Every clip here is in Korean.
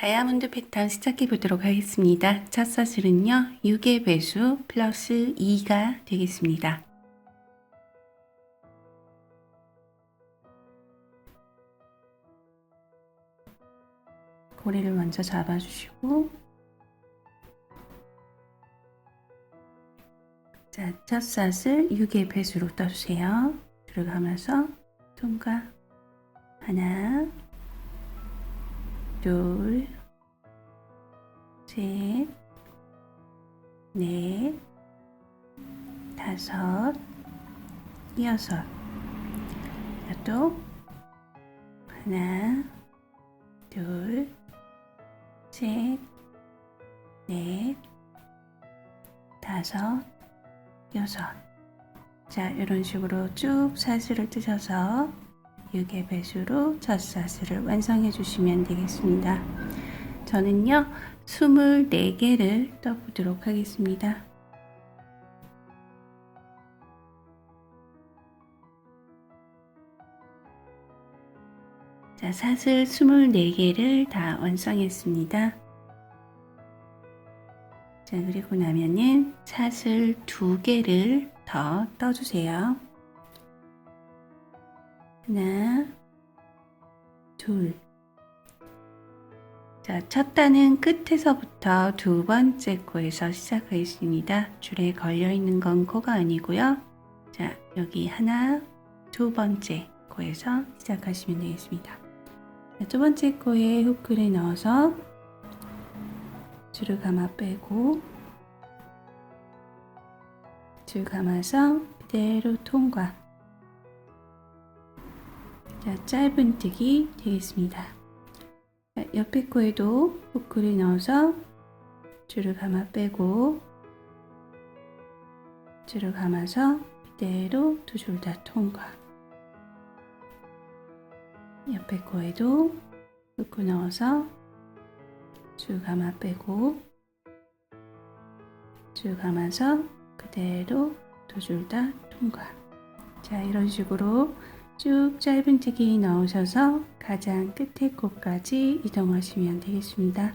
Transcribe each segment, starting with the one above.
다이아몬드 패턴 시작해 보도록 하겠습니다. 첫 사슬은요, 6의 배수 플러스 2가 되겠습니다. 고리를 먼저 잡아주시고 자, 첫 사슬 6의 배수로 떠주세요. 들어가면서 통과 하나 둘, 셋, 넷, 다섯, 여섯. 자, 또 하나, 둘, 셋, 넷, 다섯, 여섯. 자, 이런 식으로 쭉 사슬을 뜨셔서 6의 배수로 첫 사슬을 완성해 주시면 되겠습니다. 저는요, 24개를 떠보도록 하겠습니다. 자, 사슬 24개를 다 완성했습니다. 자, 그리고 나면은 사슬 2개를 더 떠주세요. 하나, 둘. 자, 첫 단은 끝에서부터 두 번째 코에서 시작하겠습니다. 줄에 걸려 있는 건 코가 아니고요. 자, 여기 하나, 두 번째 코에서 시작하시면 되겠습니다. 자, 두 번째 코에 후크를 넣어서 줄을 감아 빼고 줄 감아서 그대로 통과. 자, 짧은 뜨기 되겠습니다. 자, 옆에 코에도 후크를 넣어서 줄을 감아 빼고 줄을 감아서 그대로 두 줄 다 통과. 옆에 코에도 후크 넣어서 줄 감아 빼고 줄 감아서 그대로 두 줄 다 통과. 자, 이런 식으로 쭉 짧은 뜨기 넣으셔서 가장 끝에 곳까지 이동하시면 되겠습니다.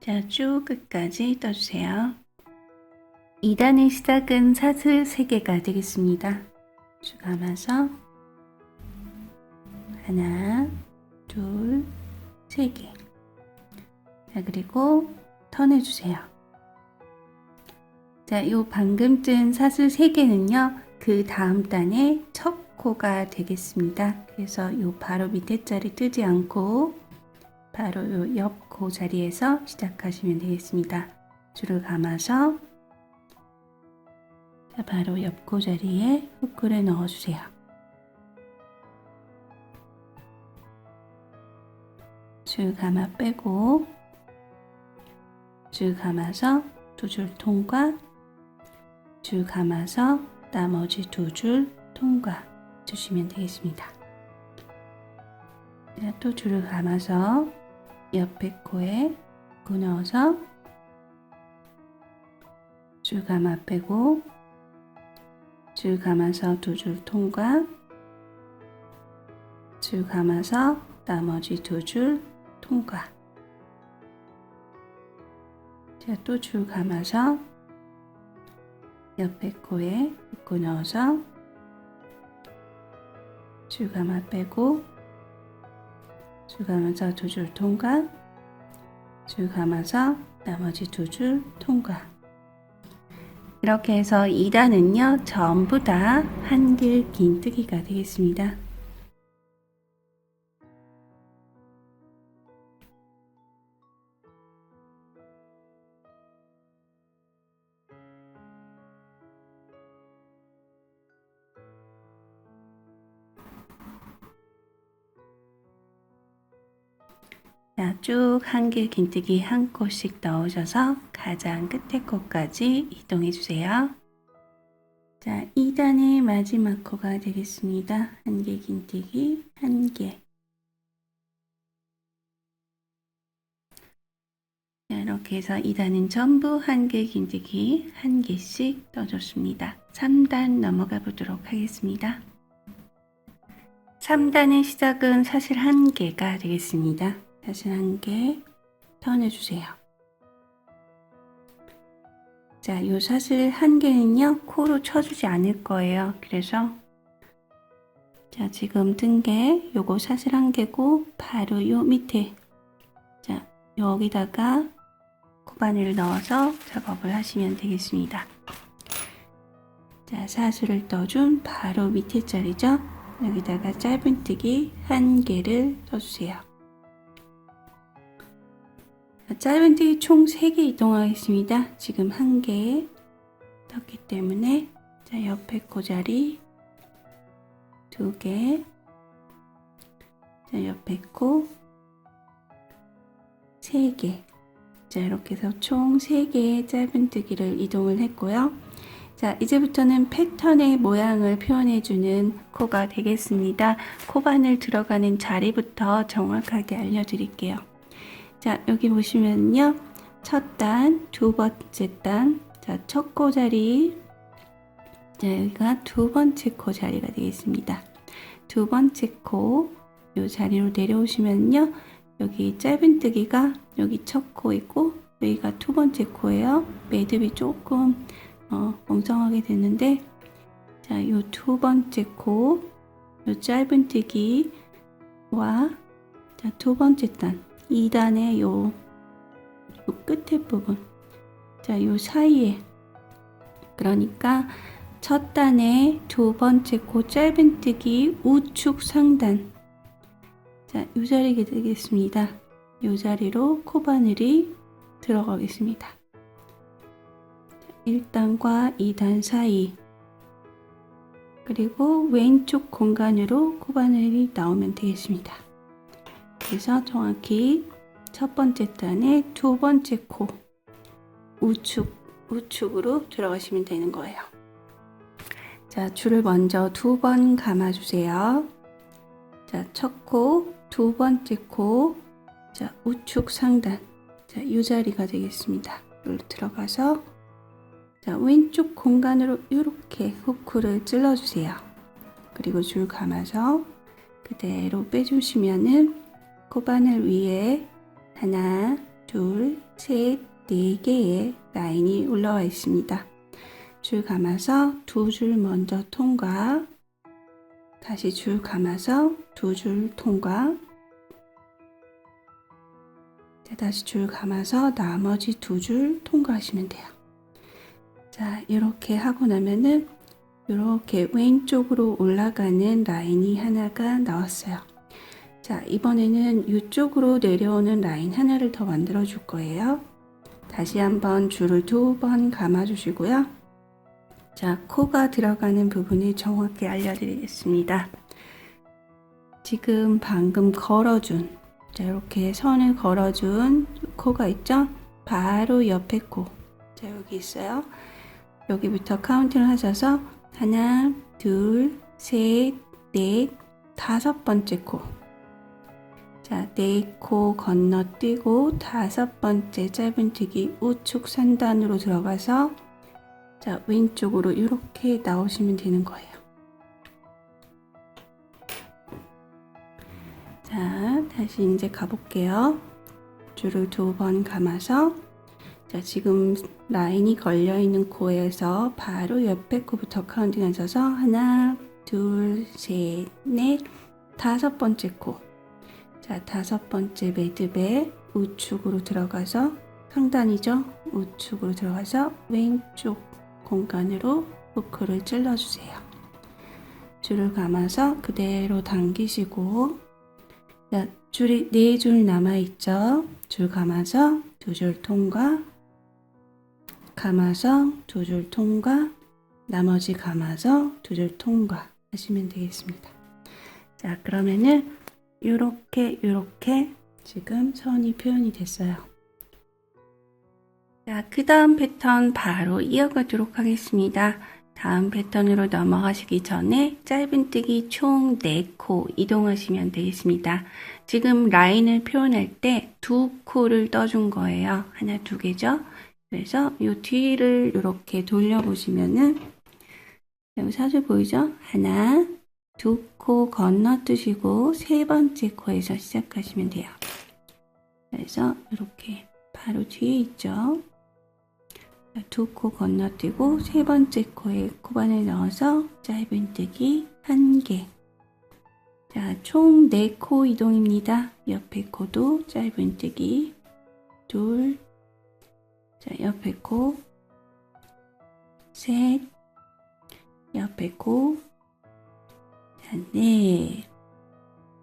자, 쭉 끝까지 떠주세요. 2단의 시작은 사슬 3개가 되겠습니다. 쭉 감아서 하나, 둘, 세 개. 자, 그리고 턴해주세요. 자, 요 방금 뜬 사슬 3개는요, 그 다음 단의 첫 코가 되겠습니다. 그래서 요 바로 밑에 자리 뜨지 않고, 바로 요 옆 코 자리에서 시작하시면 되겠습니다. 줄을 감아서, 자, 바로 옆코 자리에 후크를 넣어주세요. 줄 감아 빼고 줄 감아서 두 줄 통과 줄 감아서 나머지 두 줄 통과 주시면 되겠습니다. 또 줄을 감아서 옆에 코에 끊어서 줄 감아 빼고 줄 감아서 두 줄 통과. 줄 감아서 나머지 두 줄 통과. 자, 또 줄 감아서 옆에 코에 묶고 넣어서 줄 감아 빼고 줄 감아서 두 줄 통과. 줄 감아서 나머지 두 줄 통과 이렇게 해서 2단은요 전부 다 한길 긴뜨기가 되겠습니다. 쭉 한 길 긴뜨기 한 꽃씩 넣으셔서 가장 끝에 코까지 이동해 주세요. 자, 2단의 마지막 코가 되겠습니다. 한길 긴뜨기 한 개. 자, 이렇게 해서 2단은 전부 한길 긴뜨기 한 개씩 떠줬습니다. 3단 넘어가 보도록 하겠습니다. 3단의 시작은 사실 한 개가 되겠습니다. 사실 한개 턴해주세요. 자, 요 사슬 한 개는요, 코로 쳐주지 않을 거예요. 그래서, 자, 지금 뜬게 요거 사슬 한 개고, 바로 요 밑에, 자, 여기다가 코바늘을 넣어서 작업을 하시면 되겠습니다. 자, 사슬을 떠준 바로 밑에 자리죠. 여기다가 짧은뜨기 한 개를 떠주세요. 짧은뜨기 총 3개 이동하겠습니다. 지금 한개 떴기 때문에 자 옆에 코자리 두 개, 자 옆에 코세 개. 자 이렇게 해서 총 3개의 짧은뜨기를 이동을 했고요. 자, 이제부터는 패턴의 모양을 표현해주는 코가 되겠습니다. 코바늘 들어가는 자리부터 정확하게 알려드릴게요. 자, 여기 보시면요. 첫 단, 두 번째 단, 자, 첫코 자리, 자, 여기가 두 번째 코 자리가 되겠습니다. 두 번째 코, 요 자리로 내려오시면요. 여기 짧은뜨기가 여기 첫 코이고, 여기가 두 번째 코예요. 매듭이 조금 어, 멍청하게 됐는데 자, 요 두 번째 코, 요 짧은뜨기와 자, 두 번째 단, 2단의 요, 요 끝에 부분 자, 요 사이에 그러니까 첫 단의 두 번째 코 짧은뜨기 우측 상단 자, 요 자리게 되겠습니다. 요 자리로 코바늘이 들어가겠습니다. 1단과 2단 사이 그리고 왼쪽 공간으로 코바늘이 나오면 되겠습니다. 그래서 정확히 첫 번째 단의 두 번째 코 우측 우측으로 들어가시면 되는 거예요. 자, 줄을 먼저 두 번 감아주세요. 자, 첫 코, 두 번째 코, 자, 우측 상단, 자, 이 자리가 되겠습니다. 여기로 들어가서 자, 왼쪽 공간으로 이렇게 후크를 찔러주세요. 그리고 줄 감아서 그대로 빼주시면은 코바늘 위에 하나, 둘, 셋, 네 개의 라인이 올라와 있습니다. 줄 감아서 두 줄 먼저 통과, 다시 줄 감아서 두 줄 통과, 자, 다시 줄 감아서 나머지 두 줄 통과하시면 돼요. 자, 이렇게 하고 나면은 이렇게 왼쪽으로 올라가는 라인이 하나가 나왔어요. 자, 이번에는 이쪽으로 내려오는 라인 하나를 더 만들어 줄 거예요. 다시 한번 줄을 두 번 감아 주시고요. 자, 코가 들어가는 부분을 정확히 알려드리겠습니다. 지금 방금 걸어준, 자, 이렇게 선을 걸어준 코가 있죠? 바로 옆에 코. 자, 여기 있어요. 여기부터 카운팅을 하셔서 하나, 둘, 셋, 넷, 다섯 번째 코. 자, 네코 건너뛰고 다섯 번째 짧은뜨기 우측 산단으로 들어가서 자, 왼쪽으로 이렇게 나오시면 되는 거예요. 자, 다시 이제 가볼게요. 줄을 두 번 감아서 자, 지금 라인이 걸려 있는 코에서 바로 옆에 코부터 카운팅 하셔서 하나, 둘, 셋, 넷, 다섯 번째 코. 자, 다섯 번째 매듭에 우측으로 들어가서 상단이죠? 우측으로 들어가서 왼쪽 공간으로 후크를 찔러주세요. 줄을 감아서 그대로 당기시고 자, 줄이 네 줄 남아있죠? 줄 감아서 두 줄 통과 감아서 두 줄 통과 나머지 감아서 두 줄 통과 하시면 되겠습니다. 자 그러면은 이렇게 이렇게 지금 선이 표현이 됐어요. 자, 그 다음 패턴 바로 이어가도록 하겠습니다. 다음 패턴으로 넘어가시기 전에 짧은뜨기 총 4코 이동하시면 되겠습니다. 지금 라인을 표현할 때 두 코를 떠준 거예요. 하나, 두 개죠. 그래서 이 뒤를 이렇게 돌려보시면은 여기 사진 보이죠? 하나, 두 코 건너뜨시고 세 번째 코에서 시작하시면 돼요. 그래서 이렇게 바로 뒤에 있죠. 두 코 건너뛰고 세 번째 코에 코반을 넣어서 짧은 뜨기 한 개. 자, 총 네 코 이동입니다. 옆에 코도 짧은 뜨기 둘. 자, 옆에 코 셋. 옆에 코 자, 넷.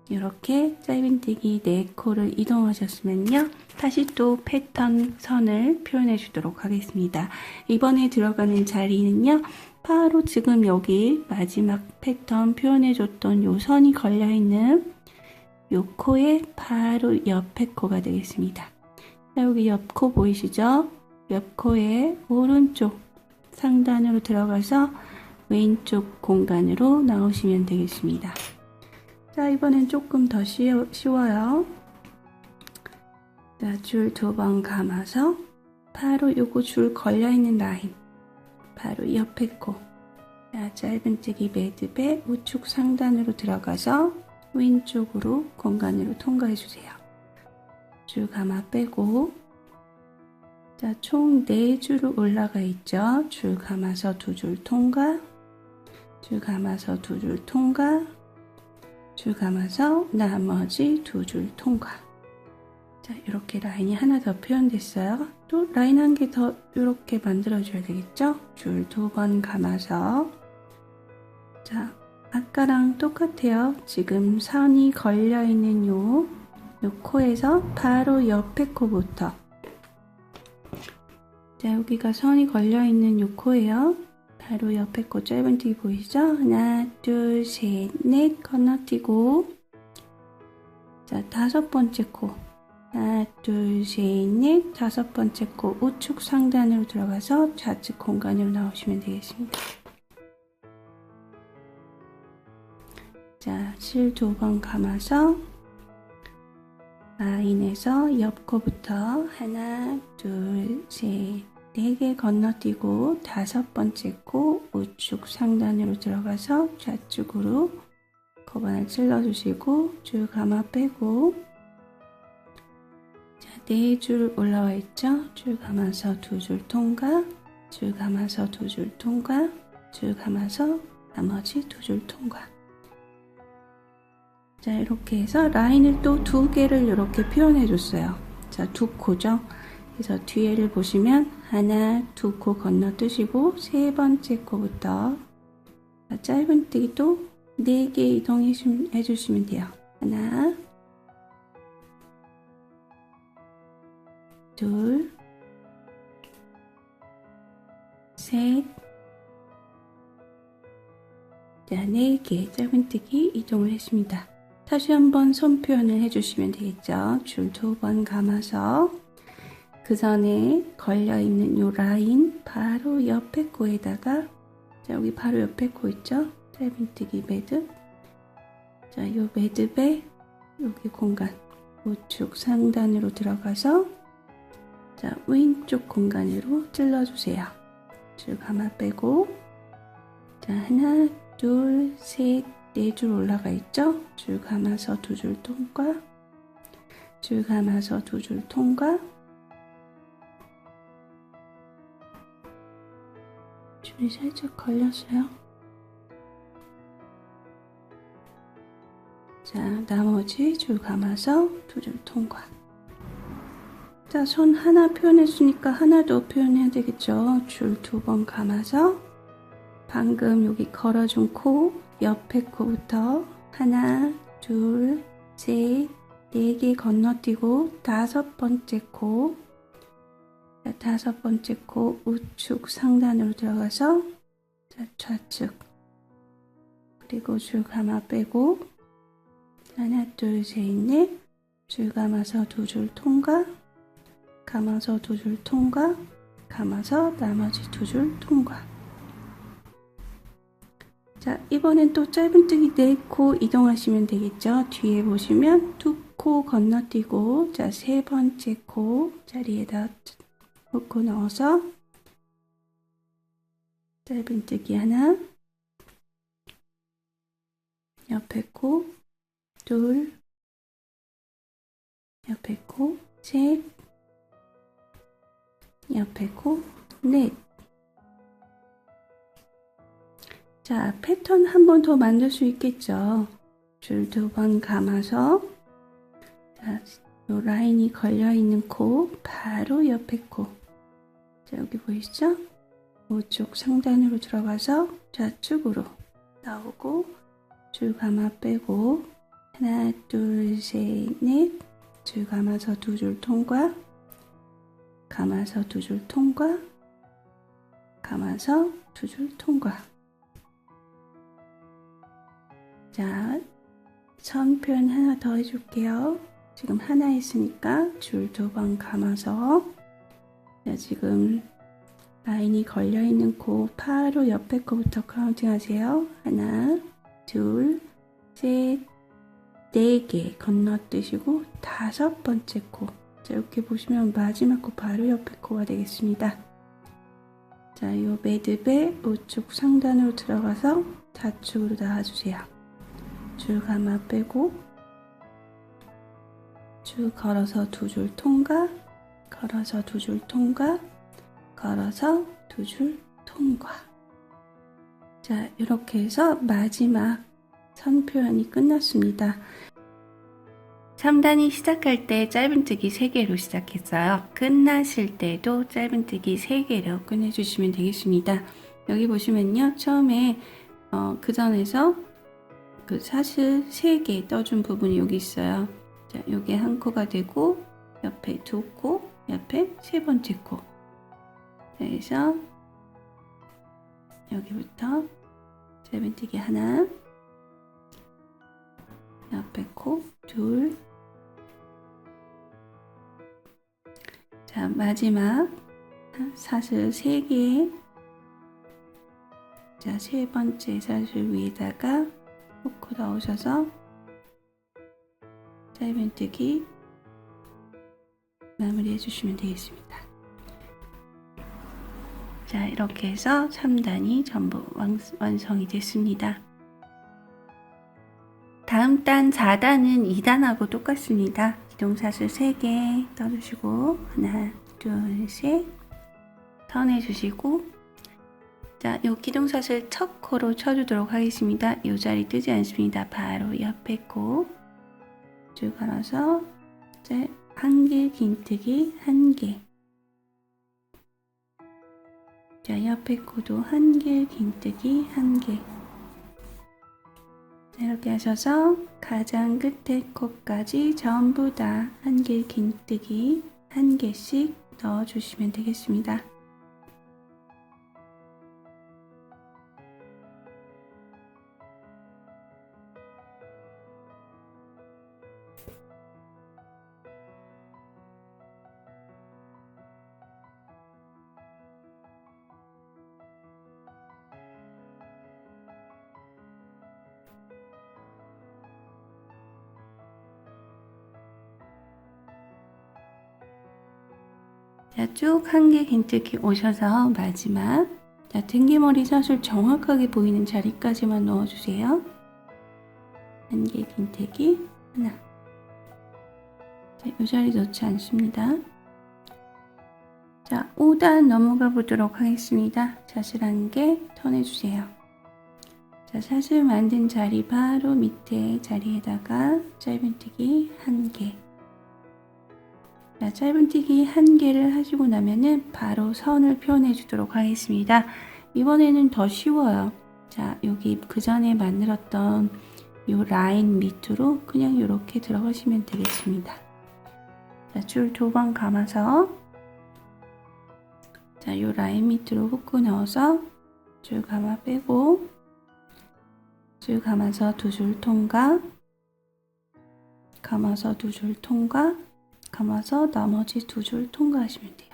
이렇게 짧은뜨기 4코를 이동하셨으면요. 다시 또 패턴 선을 표현해 주도록 하겠습니다. 이번에 들어가는 자리는요. 바로 지금 여기 마지막 패턴 표현해 줬던 요 선이 걸려 있는 요 코의 바로 옆에 코가 되겠습니다. 자, 여기 옆 코 보이시죠? 옆 코의 오른쪽 상단으로 들어가서 왼쪽 공간으로 나오시면 되겠습니다. 자, 이번엔 조금 더 쉬워, 쉬워요. 자, 줄 두 번 감아서 바로 요거 줄 걸려있는 라인 바로 옆에 코 자, 짧은뜨기 매듭의 우측 상단으로 들어가서 왼쪽으로 공간으로 통과해 주세요. 줄 감아 빼고 자, 총 4줄 올라가 있죠. 줄 감아서 두 줄 통과 줄 감아서 두 줄 통과 줄 감아서 나머지 두 줄 통과. 자, 이렇게 라인이 하나 더 표현됐어요. 또 라인 한 개 더 이렇게 만들어 줘야 되겠죠? 줄 두 번 감아서. 자, 아까랑 똑같아요. 지금 선이 걸려 있는 요, 요 코에서 바로 옆에 코부터. 자, 여기가 선이 걸려 있는 요 코예요. 바로 옆에 코 짧은뜨기 보이시죠? 하나, 둘, 셋, 넷 건너뛰고 자, 다섯 번째 코 하나, 둘, 셋, 넷 다섯 번째 코 우측 상단으로 들어가서 좌측 공간으로 나오시면 되겠습니다. 자, 실 두 번 감아서 라인에서 옆 코부터 하나, 둘, 셋, 4개 건너뛰고 다섯 번째 코 우측 상단으로 들어가서 좌측으로 코반을 찔러주시고 줄 감아 빼고. 자, 네 줄 올라와 있죠? 줄 감아서 두 줄 통과 줄 감아서 두 줄 통과 줄 감아서 나머지 두 줄 통과. 자 이렇게 해서 라인을 또 두 개를 이렇게 표현해 줬어요. 자 두 코죠 그래서 뒤에를 보시면 하나, 두 코 건너뜨시고 세 번째 코부터 짧은뜨기 또네개 이동해 주시면 돼요. 하나, 둘, 셋, 자, 네개 짧은뜨기 이동을 했습니다. 다시 한번 손 표현을 해주시면 되겠죠. 줄 두 번 감아서 그 전에 걸려있는 요 라인 바로 옆에 코에다가 자 여기 바로 옆에 코 있죠? 짧은뜨기 매듭. 자 요 매듭에 여기 공간 우측 상단으로 들어가서 자 왼쪽 공간으로 찔러주세요. 줄 감아 빼고. 자 하나 둘 셋 네 줄 올라가 있죠? 줄 감아서 두 줄 통과. 줄 감아서 두 줄 통과 줄이 살짝 걸렸어요. 자, 나머지 줄 감아서 두 줄 통과. 자, 손 하나 표현했으니까 하나 더 표현해야 되겠죠. 줄 두 번 감아서 방금 여기 걸어준 코, 옆에 코부터 하나, 둘, 셋, 네 개 건너뛰고 다섯 번째 코, 자, 다섯 번째 코 우측 상단으로 들어가서 자, 좌측. 그리고 줄 감아 빼고 하나 둘 셋 넷 줄 감아서 두 줄 통과 감아서 두 줄 통과 감아서 나머지 두 줄 통과. 자 이번엔 또 짧은뜨기 4코 이동하시면 되겠죠? 뒤에 보시면 두 코 건너뛰고 자 세 번째 코 자리에다 놓고 넣어서 짧은뜨기 하나 옆에 코 둘 옆에 코 셋 옆에 코 넷. 자, 패턴 한 번 더 만들 수 있겠죠. 줄 두 번 감아서 자, 요 라인이 걸려 있는 코 바로 옆에 코. 자, 여기 보이시죠? 오쪽 상단으로 들어가서 좌측으로 나오고 줄 감아 빼고 하나, 둘, 셋, 넷. 줄 감아서 두 줄 통과. 감아서 두 줄 통과. 감아서 두 줄 통과. 자, 선 표현 하나 더 해줄게요. 지금 하나 했으니까 줄 두 번 감아서 자, 지금 라인이 걸려 있는 코 바로 옆에 코부터 카운팅 하세요. 하나, 둘, 셋, 네 개 건너뛰시고 다섯 번째 코. 자, 이렇게 보시면 마지막 코 바로 옆에 코가 되겠습니다. 자, 요 매듭의 우측 상단으로 들어가서 좌측으로 나와주세요. 줄 감아 빼고 줄 걸어서 두 줄 통과 걸어서 두 줄 통과. 걸어서 두 줄 통과. 자 이렇게 해서 마지막 선 표현이 끝났습니다. 3단이 시작할 때 짧은뜨기 3개로 시작했어요. 끝나실 때도 짧은뜨기 3개로 끝내주시면 되겠습니다. 여기 보시면요 처음에 어, 그 전에서 그 사슬 3개 떠준 부분이 여기 있어요. 자, 여기 한 코가 되고 옆에 두 코, 옆에 세 번째 코. 자, 그래서 여기부터 짧은뜨기 하나, 옆에 코 둘. 자, 마지막 사슬 3개. 자, 세 번째 사슬 위에다가 호크 넣으셔서 짧은뜨기 마무리 해 주시면 되겠습니다. 자 이렇게 해서 3단이 전부 완, 완성이 됐습니다. 다음 단 4단은 2단하고 똑같습니다. 기동사슬 3개 떠주시고 하나 둘셋 턴해주시고 자, 요 기둥사슬 첫 코로 쳐주도록 하겠습니다. 이 자리 뜨지 않습니다. 바로 옆에 코. 쭉 걸어서 이제 한길 긴뜨기 한 개. 자, 옆에 코도 한길 긴뜨기 한 개. 자, 이렇게 하셔서 가장 끝에 코까지 전부 다 한길 긴뜨기 한 개씩 넣어주시면 되겠습니다. 한개 긴뜨기 오셔서 마지막 자, 등기머리 사슬 정확하게 보이는 자리까지만 넣어주세요. 한 개 긴뜨기 하나 자, 이 자리 놓지 않습니다. 자, 5단 넘어가 보도록 하겠습니다. 사슬 한 개 턴해주세요. 자, 사슬 만든 자리 바로 밑에 자리에다가 짧은뜨기 한 개. 자, 짧은뜨기 한 개를 하시고 나면은 바로 선을 표현해 주도록 하겠습니다. 이번에는 더 쉬워요. 자, 여기 그 전에 만들었던 이 라인 밑으로 그냥 이렇게 들어가시면 되겠습니다. 자, 줄 두 번 감아서 자, 이 라인 밑으로 후크 넣어서 줄 감아 빼고 줄 감아서 두 줄 통과 감아서 두 줄 통과 감아서 나머지 두 줄 통과하시면 돼요.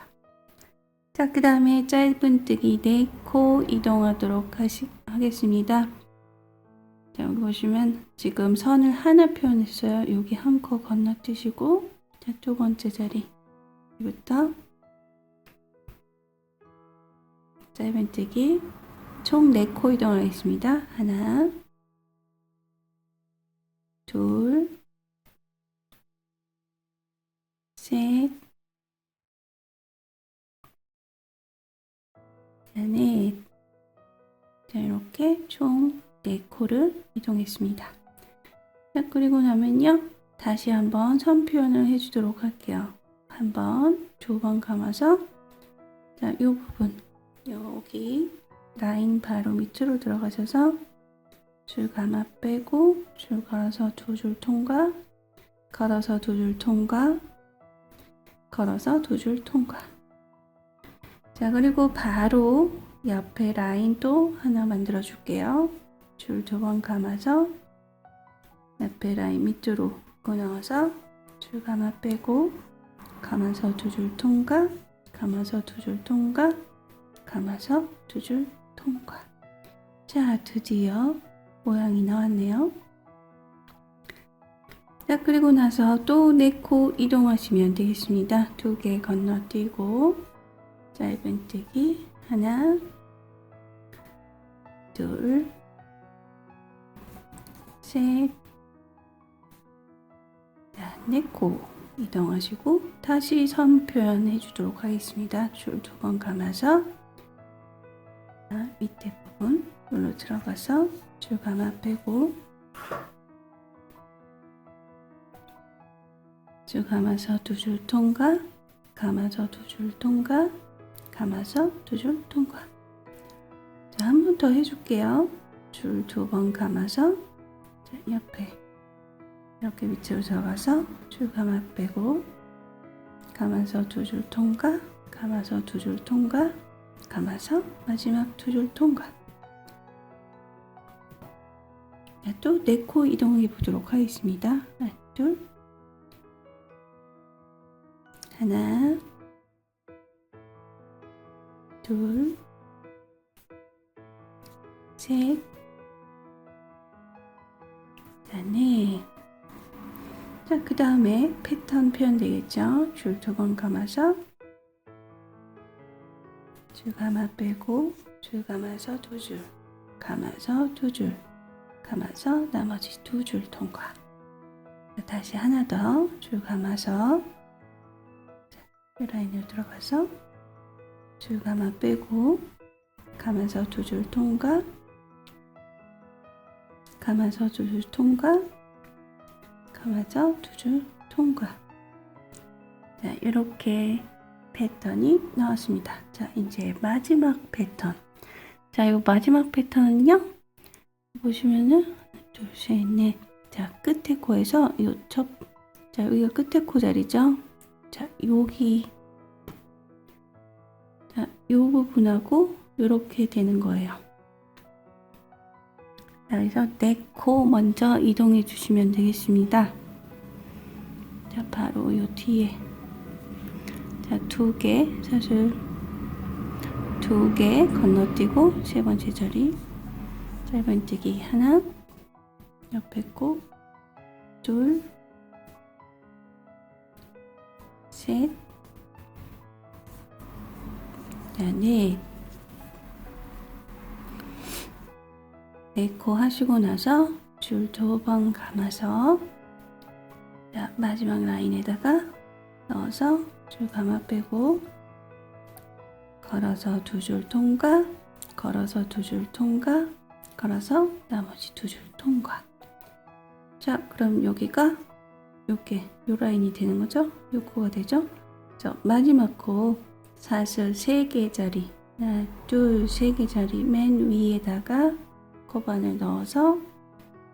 자, 그 다음에 짧은뜨기 4코 이동하도록 하시, 하겠습니다. 자, 여기 보시면 지금 선을 하나 표현했어요. 여기 한 코 건너뛰시고 자, 두 번째 자리 부터 짧은뜨기 총 4코 이동하겠습니다. 하나 둘 셋, 자, 넷. 자, 이렇게 총 4코를 이동했습니다. 자, 그리고 나면요. 다시 한번 선 표현을 해주도록 할게요. 한 번, 두 번 감아서 자, 이 부분 여기 라인 바로 밑으로 들어가셔서 줄 감아 빼고 줄 걸어서 두 줄 통과 걸어서 두 줄 통과 걸어서 두 줄 통과 자 그리고 바로 옆에 라인 또 하나 만들어 줄게요. 줄 두 번 감아서 옆에 라인 밑으로 끊어서 줄 감아 빼고 감아서 두 줄 통과 감아서 두 줄 통과 감아서 두 줄 통과 자 드디어 모양이 나왔네요 자 그리고 나서 또네코 이동하시면 되겠습니다. 두 개 건너뛰고 짧은뜨기 하나 둘셋 네코 이동하시고 다시 선 표현해 주도록 하겠습니다. 줄 두 번 감아서 자, 밑에 부분 눌러 들어가서 줄 감아 빼고 줄 감아서 두 줄 통과 감아서 두 줄 통과 감아서 두 줄 통과. 자, 한 번 더 해줄게요. 줄 두 번 감아서 자, 옆에. 이렇게 밑으로 들어가서 줄 감아 빼고 감아서 두 줄 통과 감아서 두 줄 통과 감아서 마지막 두 줄 통과. 또네 코 이동해 보도록 하겠습니다. 하나 둘 하나 둘 셋, 자, 넷. 자, 그 다음에 패턴 표현 되겠죠? 줄 두 번 감아서 줄 감아 빼고 줄 감아서 두 줄 감아서 두 줄 감아서 나머지 두 줄 통과 자, 다시 하나 더 줄 감아서 라인으로 들어가서 줄 감아 빼고 감아서 두 줄 통과 감아서 두 줄 통과 감아서 두 줄 통과. 자 이렇게 패턴이 나왔습니다. 자 이제 마지막 패턴. 자 이거 마지막 패턴은요? 보시면은 둘셋넷자 끝에 코에서 요첩자 여기가 끝에 코 자리죠 자 여기. 자, 요 부분하고 이렇게 되는 거예요. 자, 그래서 네코 먼저 이동해 주시면 되겠습니다. 자, 바로 요 뒤에. 자, 두 개, 사슬. 두 개 건너뛰고 세 번째 자리. 짧은뜨기 하나. 옆에 코 둘, 셋, 자, 넷. 네코 하시고 나서 줄 두 번 감아서 자, 마지막 라인에다가 넣어서 줄 감아 빼고 걸어서 두 줄 통과 걸어서 두 줄 통과 걸어서 나머지 두 줄 통과 자 그럼 여기가 이렇게 요 라인이 되는 거죠? 요 코가 되죠? 그래서 마지막 코 사슬 3개 자리. 하나 둘3개 자리. 맨 위에다가 코반을 넣어서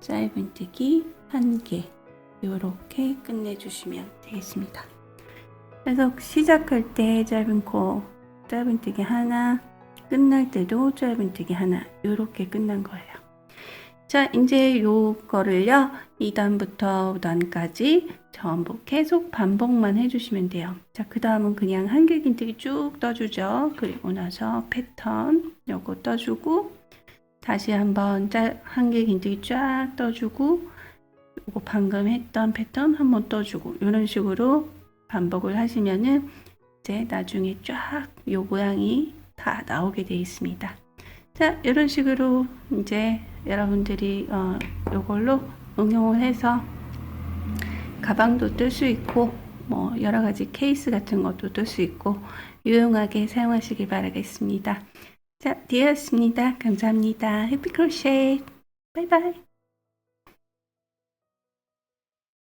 짧은뜨기 1개. 이렇게 끝내주시면 되겠습니다. 그래서 시작할 때 짧은 코 짧은뜨기 하나 끝날 때도 짧은뜨기 하나. 이렇게 끝난 거예요 자 이제 요거를요 2단부터 5단까지 전부 계속 반복만 해주시면 돼요. 자, 그 다음은 그냥 한길긴뜨기 쭉 떠주죠. 그리고 나서 패턴 요거 떠주고 다시 한번 한개 긴뜨기 쫙 떠주고 요거 방금 했던 패턴 한번 떠주고 이런 식으로 반복을 하시면은 이제 나중에 쫙 요 모양이 다 나오게 되어 있습니다. 자, 이런 식으로 이제 여러분들이 어, 요걸로 응용을 해서 가방도 뜰 수 있고 뭐 여러 가지 케이스 같은 것도 뜰 수 있고 유용하게 사용하시길 바라겠습니다. 자, 디였습니다. 감사합니다. 해피 크로셰. 바이바이.